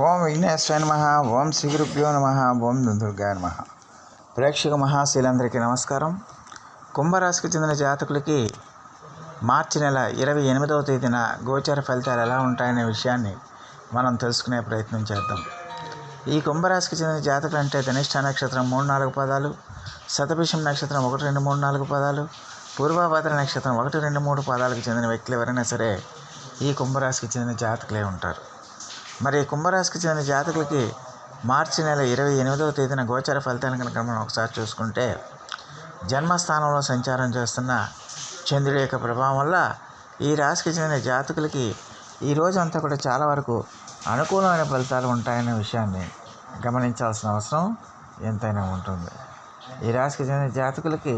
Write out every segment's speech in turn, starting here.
ఓం విఘ్నేశ్వర నమ ఓం శ్రీ గురుభ్యో నమ ఓం దుర్గా నమ. ప్రేక్షక మహాశీలందరికీ నమస్కారం. కుంభరాశికి చెందిన జాతకులకి మార్చి నెల ఇరవై ఎనిమిదవ తేదీన గోచర ఫలితాలు ఎలా ఉంటాయనే విషయాన్ని మనం తెలుసుకునే ప్రయత్నం చేద్దాం. ఈ కుంభరాశికి చెందిన జాతకులు అంటే ధనిష్ట నక్షత్రం మూడు నాలుగు పదాలు శతభిషం నక్షత్రం ఒకటి రెండు మూడు నాలుగు పదాలు పూర్వభద్ర నక్షత్రం ఒకటి రెండు మూడు పదాలకు చెందిన వ్యక్తులు ఎవరైనా సరే ఈ కుంభరాశికి చెందిన జాతకులే ఉంటారు. మరి కుంభరాశికి చెందిన జాతకులకి మార్చి నెల ఇరవై ఎనిమిదవ తేదీన గోచర ఫలితాలను కనుక మనం ఒకసారి చూసుకుంటే జన్మస్థానంలో సంచారం చేస్తున్న చంద్రుడి యొక్క ప్రభావం వల్ల ఈ రాశికి చెందిన జాతకులకి ఈ రోజంతా కూడా చాలా వరకు అనుకూలమైన ఫలితాలు ఉంటాయనే విషయాన్ని గమనించాల్సిన అవసరం ఎంతైనా ఉంటుంది. ఈ రాశికి చెందిన జాతకులకి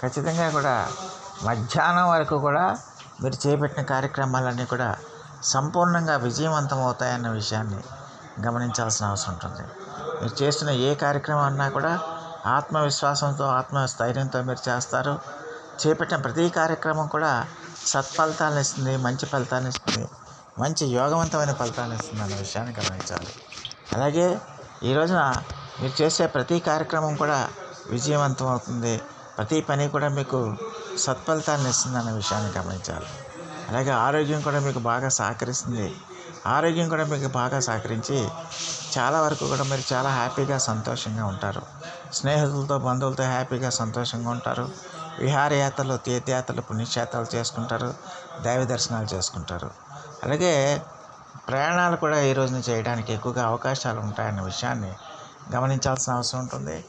ఖచ్చితంగా కూడా మధ్యాహ్నం వరకు కూడా మీరు చేపట్టిన కార్యక్రమాలన్నీ కూడా సంపూర్ణంగా విజయవంతం అవుతాయన్న విషయాన్ని గమనించాల్సిన అవసరం ఉంటుంది. మీరు చేస్తున్న ఏ కార్యక్రమం అన్నా కూడా ఆత్మవిశ్వాసంతో ఆత్మస్థైర్యంతో మీరు చేస్తారు. చేపట్టిన ప్రతి కార్యక్రమం కూడా సత్ఫలితాలను ఇస్తుంది మంచి ఫలితాన్ని ఇస్తుంది మంచి యోగవంతమైన ఫలితాన్ని ఇస్తుంది అన్న విషయాన్ని గమనించాలి. అలాగే ఈ రోజున మీరు చేసే ప్రతి కార్యక్రమం కూడా విజయవంతం అవుతుంది ప్రతి పని కూడా మీకు సత్ఫలితాన్ని ఇస్తుంది అన్న విషయాన్ని గమనించాలి. అలాగే ఆరోగ్యం కూడా మీకు బాగా సహకరిస్తుంది. ఆరోగ్యం కూడా మీకు బాగా సహకరించి చాలా వరకు కూడా మీరు చాలా హ్యాపీగా సంతోషంగా ఉంటారు. స్నేహితులతో బంధువులతో హ్యాపీగా సంతోషంగా ఉంటారు. విహారయాత్రలు తీర్థయాత్రలు పుణ్యక్షేత్రాలు చేసుకుంటారు. దైవ దర్శనాలు చేసుకుంటారు. అలాగే ప్రయాణాలు కూడా ఈ రోజున చేయడానికి ఎక్కువగా అవకాశాలు ఉంటాయన్న విషయాన్ని గమనించాల్సిన అవసరం ఉంటుంది.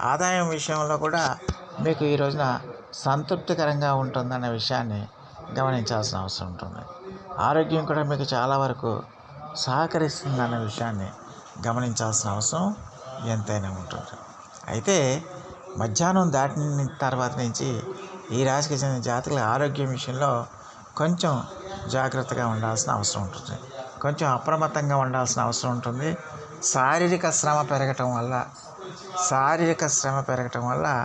ఆదాయం విషయంలో కూడా మీకు ఈ రోజున సంతృప్తికరంగా ఉంటుందన్న విషయాన్ని గమనించాల్సిన అవసరం ఉంటుంది. ఆరోగ్యం కూడా మీకు చాలా వరకు సహకరిస్తుందన్న విషయాన్ని గమనించాల్సిన అవసరం ఎంతైనా ఉంటుంది. అయితే మధ్యాహ్నం దాటిన తర్వాత నుంచి ఈ రాశికి చెందిన జాతకుల ఆరోగ్యం విషయంలో కొంచెం జాగ్రత్తగా ఉండాల్సిన అవసరం ఉంటుంది. కొంచెం అప్రమత్తంగా ఉండాల్సిన అవసరం ఉంటుంది. శారీరక శ్రమ పెరగటం వల్ల శారీరక శ్రమ పెరగటం వల్ల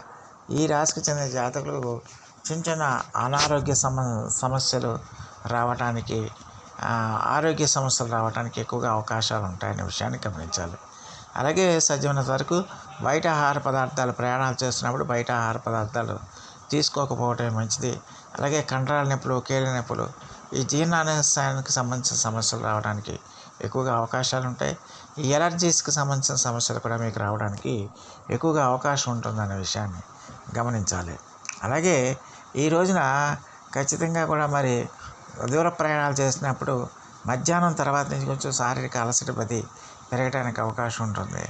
ఈ రాశికి చెందిన జాతకులు చిన్న చిన్న అనారోగ్య సమ సమస్యలు రావడానికి ఆరోగ్య సమస్యలు రావడానికి ఎక్కువగా అవకాశాలు ఉంటాయనే విషయాన్ని గమనించాలి. అలాగే సాధ్యమైనంత వరకు బయట ఆహార పదార్థాలు ప్రయాణాలు చేస్తున్నప్పుడు బయట ఆహార పదార్థాలు తీసుకోకపోవటమే మంచిది. అలాగే కండరాల నొప్పులు కీళ్ళ నొప్పులు ఈ జీర్ణాశయానికి సంబంధించిన సమస్యలు రావడానికి ఎక్కువగా అవకాశాలు ఉంటాయి. ఈ ఎలర్జీస్కి సంబంధించిన సమస్యలు కూడా మీకు రావడానికి ఎక్కువగా అవకాశం ఉంటుందనే విషయాన్ని గమనించాలి. అలాగే ఈ రోజున ఖచ్చితంగా కూడా మరి దూర ప్రయాణాలు చేసినప్పుడు మధ్యాహ్నం తర్వాత నుంచి కొంచెం శారీరక అలసట పది పెరగడానికి అవకాశం ఉంటుంది.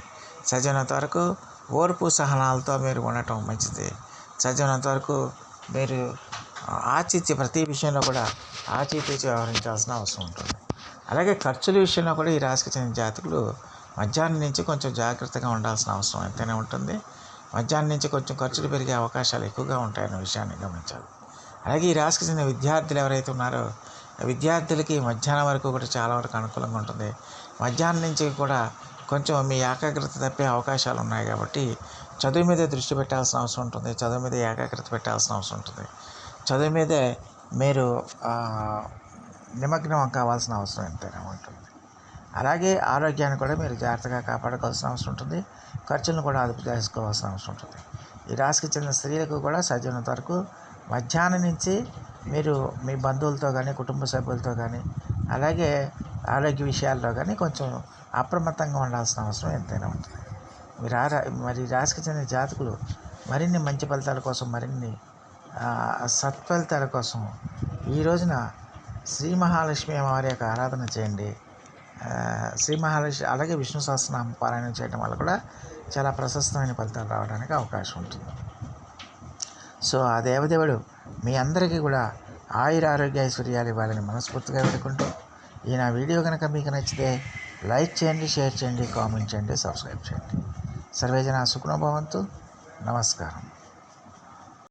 చదివినంత వరకు ఓర్పు సహనాలతో మీరు ఉండటం మంచిది. చదివినంత వరకు మీరు ఆచిత్య ప్రతి విషయంలో కూడా ఆచితూచి వ్యవహరించాల్సిన అవసరం ఉంటుంది. అలాగే ఖర్చుల విషయంలో కూడా ఈ రాశికి చెందిన జాతకులు మధ్యాహ్నం నుంచి కొంచెం జాగ్రత్తగా ఉండాల్సిన అవసరం ఎంతైనా ఉంటుంది. మధ్యాహ్నం నుంచి కొంచెం ఖర్చులు పెరిగే అవకాశాలు ఎక్కువగా ఉంటాయన్న విషయాన్ని గమనించాలి. అలాగే ఈ రాశికి చెందిన విద్యార్థులు ఎవరైతే ఉన్నారో విద్యార్థులకి మధ్యాహ్నం వరకు కూడా చాలా వరకు అనుకూలంగా ఉంటుంది. మధ్యాహ్నం నుంచి కూడా కొంచెం మీ ఏకాగ్రత తప్పే అవకాశాలు ఉన్నాయి కాబట్టి చదువు మీద దృష్టి పెట్టాల్సిన అవసరం ఉంటుంది. చదువు మీద ఏకాగ్రత పెట్టాల్సిన అవసరం ఉంటుంది. చదువు మీదే మీరు నిమగ్నం కావాల్సిన అవసరం ఎంతైనా ఉంటుంది. అలాగే ఆరోగ్యాన్ని కూడా మీరు జాగ్రత్తగా కాపాడుకోవాల్సిన అవసరం ఉంటుంది. ఖర్చులను కూడా అదుపు చేసుకోవాల్సిన అవసరం ఉంటుంది. ఈ రాశికి చెందిన స్త్రీలకు కూడా సాధ్యమైనంత వరకు మధ్యాహ్నం నుంచి మీరు మీ బంధువులతో కానీ కుటుంబ సభ్యులతో కానీ అలాగే ఆరోగ్య విషయాల్లో కానీ కొంచెం అప్రమత్తంగా ఉండాల్సిన అవసరం ఎంతైనా ఉంటుంది. మీరు ఆ మరి రాశికి చెందిన జాతకులు మరిన్ని మంచి ఫలితాల కోసం మరిన్ని సత్ఫలితాల కోసం ఈ రోజున శ్రీ మహాలక్ష్మి అమ్మవారి యొక్క ఆరాధన చేయండి. శ్రీ మహాలక్ష్మి అలాగే విష్ణు సహస్రనామ పారాయణం చేయడం వల్ల కూడా చాలా ప్రశస్తమైన ఫలితాలు రావడానికి అవకాశం ఉంటుంది. సో ఆ దేవదేవుడు మీ అందరికీ కూడా ఆయుర ఆరోగ్య ఐశ్వర్యాలు ఇవ్వాలని మనస్ఫూర్తిగా వేడుకుంటూ ఈ నా వీడియో కనుక మీకు నచ్చితే లైక్ చేయండి షేర్ చేయండి కామెంట్ చేయండి సబ్స్క్రైబ్ చేయండి. సర్వేజన సుఖనోభవంతు నమస్కారం.